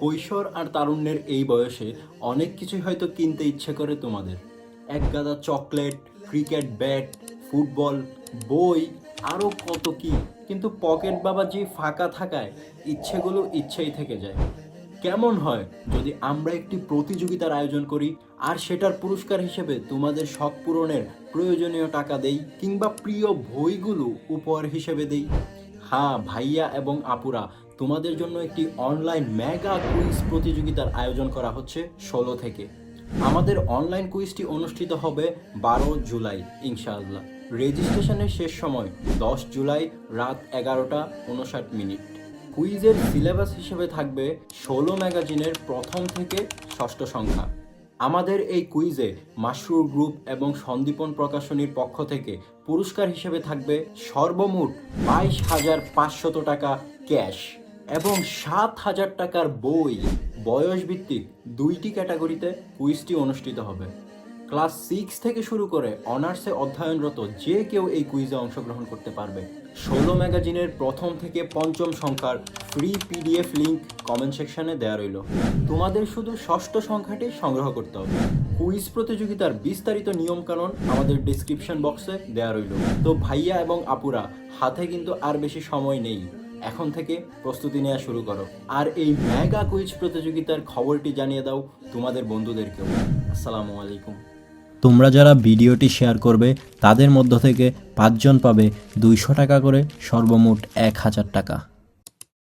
কৈশোর আর তারুণ্যের এই বয়সে অনেক কিছুই হয়তো কিনতে ইচ্ছে করে তোমাদের। এক গাদা চকলেট, ক্রিকেট ব্যাট, ফুটবল, বই আরও কত কি। কিন্তু পকেট বাবা যে ফাঁকা থাকায় ইচ্ছেগুলো ইচ্ছেই থেকে যায়। কেমন হয় যদি আমরা একটি প্রতিযোগিতার আয়োজন করি আর সেটার পুরস্কার হিসেবে তোমাদের শখ পূরণের প্রয়োজনীয় টাকা দেই কিংবা প্রিয় বইগুলো উপহার হিসেবে দেই? হ্যাঁ ভাইয়া এবং আপুরা, তোমাদের জন্য একটি অনলাইন মেগা কুইজ প্রতিযোগিতার আয়োজন করা হচ্ছে ষোলো থেকে। আমাদের অনলাইন কুইজটি অনুষ্ঠিত হবে বারো জুলাই, ইনশাআল্লাহ। রেজিস্ট্রেশনের শেষ সময়, দশ জুলাই রাত এগারোটা উনষাট মিনিট। কুইজের সিলেবাস হিসেবে থাকবে ষোলো ম্যাগাজিনের প্রথম থেকে ষষ্ঠ সংখ্যা। আমাদের এই কুইজে মাশরুর গ্রুপ এবং সন্দীপন প্রকাশনীর পক্ষ থেকে পুরস্কার হিসেবে থাকবে সর্বমোট বাইশ হাজার পাঁচশত টাকা ক্যাশ এবং সাত হাজার টাকার বই বয়স ভিত্তিক দুইটি ক্যাটাগরিতে কুইজটি অনুষ্ঠিত হবে। ক্লাস সিক্স থেকে শুরু করে অনার্সে অধ্যয়নরত যে কেউ এই কুইজে অংশগ্রহণ করতে পারবে। ষোলো ম্যাগাজিনের প্রথম থেকে পঞ্চম সংখ্যার ফ্রি পিডিএফ লিঙ্ক কমেন্ট সেকশনে দেওয়া রইল। তোমাদের শুধু ষষ্ঠ সংখ্যাটি সংগ্রহ করতে হবে। কুইজ প্রতিযোগিতার বিস্তারিত নিয়মকানুন আমাদের ডিসক্রিপশন বক্সে দেওয়া রইল। তো ভাইয়া এবং আপুরা, হাতে কিন্তু আর বেশি সময় নেই। এখন থেকে প্রস্তুতি নেওয়া শুরু করো। আর এই মেগা কুইজ প্রতিযোগিতার খবরটি জানিয়ে দাও তোমাদের বন্ধুদেরকেও। আসসালামু আলাইকুম। তোমরা যারা ভিডিওটি শেয়ার করবে, তাদের মধ্য থেকে পাঁচজন পাবে দুইশো টাকা করে সর্বমোট এক হাজার টাকা।